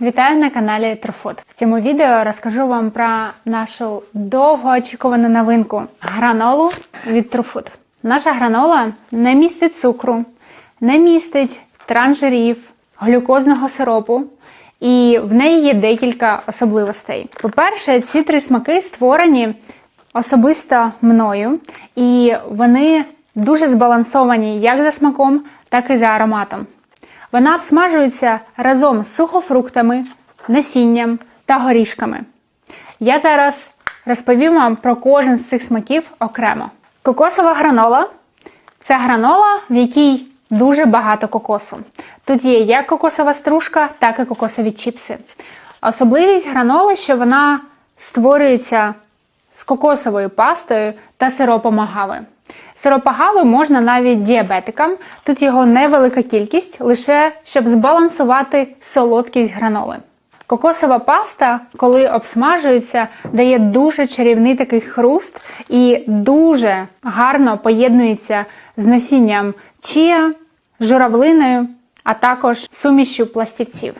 Вітаю на каналі Труфуд. В цьому відео розкажу вам про нашу довгоочікувану новинку гранолу від Труфуд. Наша гранола не містить цукру, не містить транжирів, глюкозного сиропу, і в неї є декілька особливостей. По-перше, ці три смаки створені особисто мною, і вони дуже збалансовані як за смаком, так і за ароматом. Вона обсмажується разом з сухофруктами, насінням та горішками. Я зараз розповім вам про кожен з цих смаків окремо. Кокосова гранола це гранола, в якій дуже багато кокосу. Тут є як кокосова стружка, так і кокосові чіпси. Особливість граноли, що вона створюється з кокосовою пастою та сиропом агави. Сироп агави можна навіть діабетикам. Тут його невелика кількість, лише щоб збалансувати солодкість граноли. Кокосова паста, коли обсмажується, дає дуже чарівний такий хруст і дуже гарно поєднується з насінням чія, журавлиною, а також сумішю пластівців.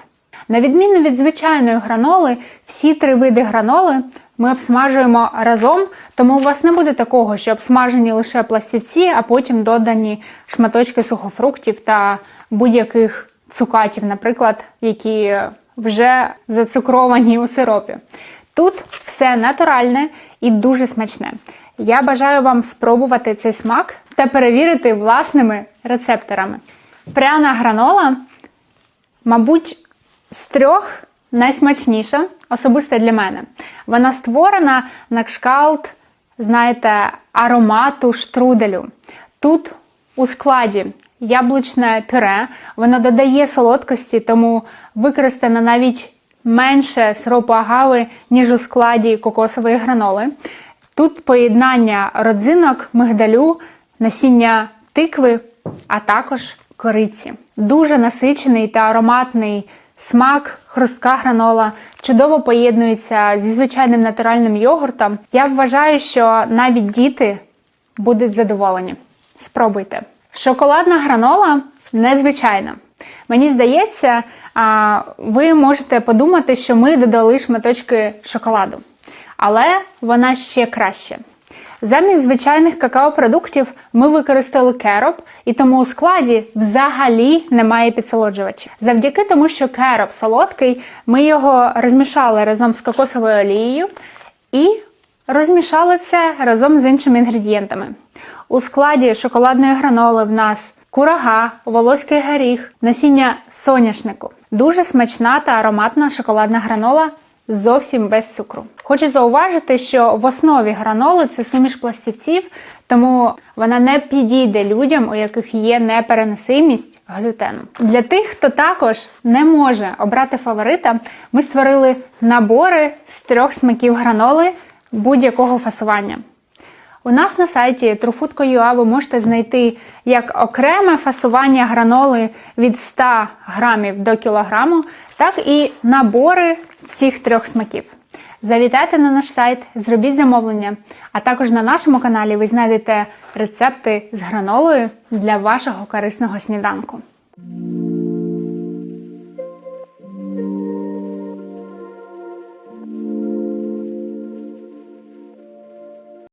На відміну від звичайної граноли, всі три види граноли ми обсмажуємо разом, тому у вас не буде такого, що обсмажені лише пластівці, а потім додані шматочки сухофруктів та будь-яких цукатів, наприклад, які вже зацукровані у сиропі. Тут все натуральне і дуже смачне. Я бажаю вам спробувати цей смак та перевірити власними рецепторами. Пряна гранола, мабуть, з трьох найсмачніша, особисто для мене. Вона створена на кшкалт, знаєте, аромату штруделю. Тут у складі яблучне пюре, воно додає солодкості, тому використано навіть менше сиропу агави, ніж у складі кокосової граноли. Тут поєднання родзинок, мигдалю, насіння тикви, а також кориці. Дуже насичений та ароматний смак, хрустка гранола чудово поєднується зі звичайним натуральним йогуртом. Я вважаю, що навіть діти будуть задоволені. Спробуйте. Шоколадна гранола незвичайна. Мені здається, ви можете подумати, що ми додали шматочки шоколаду. Але вона ще краще. Замість звичайних какао-продуктів ми використали кероп, і тому у складі взагалі немає підсолоджувачів. Завдяки тому, що кероп солодкий, ми його розмішали разом з кокосовою олією і розмішали це разом з іншими інгредієнтами. У складі шоколадної граноли в нас курага, волоський горіх, насіння соняшнику. Дуже смачна та ароматна шоколадна гранола зовсім без цукру. Хочу зауважити, що в основі граноли це суміш пластівців, тому вона не підійде людям, у яких є непереносимість глютену. Для тих, хто також не може обрати фаворита, ми створили набори з трьох смаків граноли будь-якого фасування. У нас на сайті trufood.ua ви можете знайти як окреме фасування граноли від 100 грамів до кілограму, так і набори всіх трьох смаків. Завітайте на наш сайт, зробіть замовлення, а також на нашому каналі ви знайдете рецепти з гранолою для вашого корисного сніданку.